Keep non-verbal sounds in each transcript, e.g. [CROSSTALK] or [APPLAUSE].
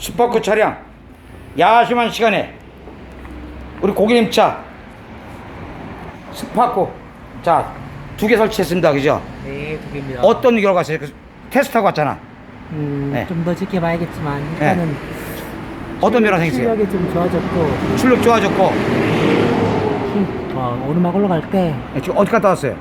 스파크 차량 야심한 시간에 우리 고객님 차 스파크 자두 개 설치했습니다 그죠? 네, 두 개입니다. 어떤 결과 갔어요? 그 테스트하고 왔잖아 음, 네. 좀더 지켜봐야겠지만 일단은 어떤 변화 생겼어요? 출력이 좀 좋아졌고 출력 좋아졌고 힘, 어, 오르막 올라갈 때한 네, 지금 어디 갔다 왔어요?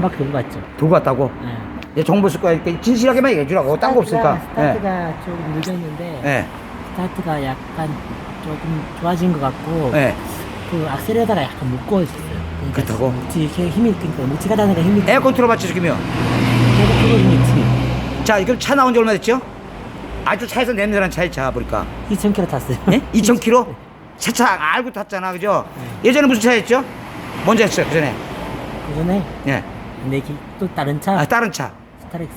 바퀴 돌고 갔죠. 두고 갔다고? 네. 내 정보 쓸 거야 그러니까 진실하게만 얘기해 주라고 딴 거 없으니까 예. 스타트가 조금 늦었는데 예. 스타트가 약간 조금 좋아진 것 같고 예. 그 악셀레다가 약간 무거워졌어요. 그러니까 그렇다고? 이렇게 힘이 그러니까 묵지가 다니까 힘이 에어컨 틀어봤지 지금요 그래도 그거 힘이 있지. 자 그럼 차 나온 지 얼마 됐죠? 아주 차에서 냄새나는 차에 차 보니까 2,000km 탔어요. 예? 2,000km? [LAUGHS] 차차 알고 탔잖아 그죠? 네. 예전에 무슨 차였죠? 먼저 했어요 그 전에 그 전에 예. 내기 또 다른 차 아 다른 차 스타렉스.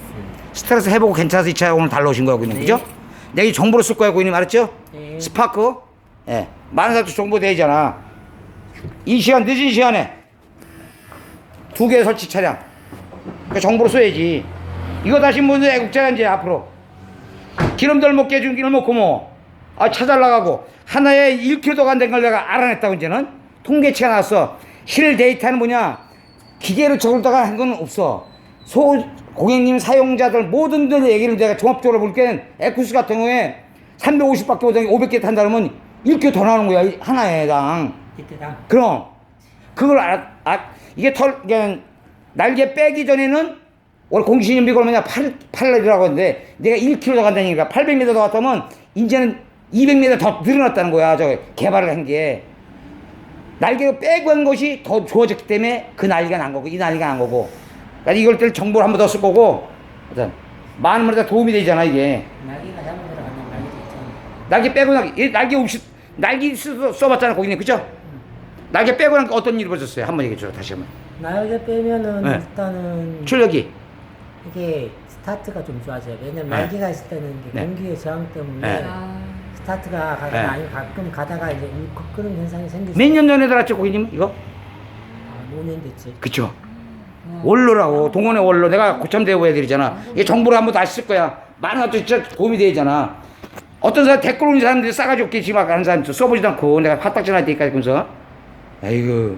스트레스 해보고 괜찮아서 이 차 오늘 달러 오신 거고 있는 네. 그죠? 내가 이 정보를 쓸 거야 고객님. 알았죠? 네. 스파크? 예. 많은 사람도 정보 되잖아. 이 시간 늦은 시간에 두 개 설치 차량. 그 정보를 써야지. 이거 다시 문제 애국자가 이제 앞으로. 기름 덜 먹게 해준 기름 먹고 뭐아 차달라가고. 하나에 1km 간다는 걸 내가 알아냈다고 이제는. 통계치가 나왔어. 실 데이터는 뭐냐? 기계로 적을다가 한 건 없어 소 고객님 사용자들 모든들 얘기를 내가 종합적으로 볼 때는 에쿠스 같은 경우에 350밖에 못하게 500개 탄다 그러면 1km 더 나오는 거야 이 하나에당. 이때당. 그럼 그걸 알아, 아, 이게 털 그냥 날개 빼기 전에는 원래 공신연비가 얼마냐 8, 8이라고 하는데 내가 1km 더 간다니까 800m 더 갔다면 이제는 200m 더 늘어났다는 거야 저 개발을 한 게. 날개를 빼고 한 것이 더 좋아졌기 때문에 그 난리가 난 거고 이 난리가 난 거고 그러니까 이걸 때 정보를 한 번 더 쓸 거고 일단 많은 분한테 도움이 되잖아 이게 날개가 잘못 들어간다는 날개도 있잖아. 날개 빼고 날개 얘 날개 없이 날개 써, 써봤잖아 거기는 그죠? 날개 빼고 나니까 어떤 일이 벌어졌어요 한 번 얘기해 줘 다시 한번 날개 빼면은 네. 일단은 출력이 이게 스타트가 좀 좋아져요. 왜냐면 네. 날개가 있을 때는 이게 네. 공기의 저항 때문에 네. 스타트가 가끔 네. 아니 가끔 가다가 이제 울컥 끄는 현상이 생기죠. 몇 년 전에 달았죠 고객님 이거? 아, 5년 됐지. 그쵸 원로라고 동원의 원로. 내가 고참대우 해드리잖아. 이게 정보를 한번 다시 쓸 거야. 많은 것도 진짜 도움이 되잖아. 어떤 사람 댓글 올린 사람들이 싸가지 없게 지금 하는 사람들 써보지도 않고 내가 화딱지 날 때까지 그러면서. 아이고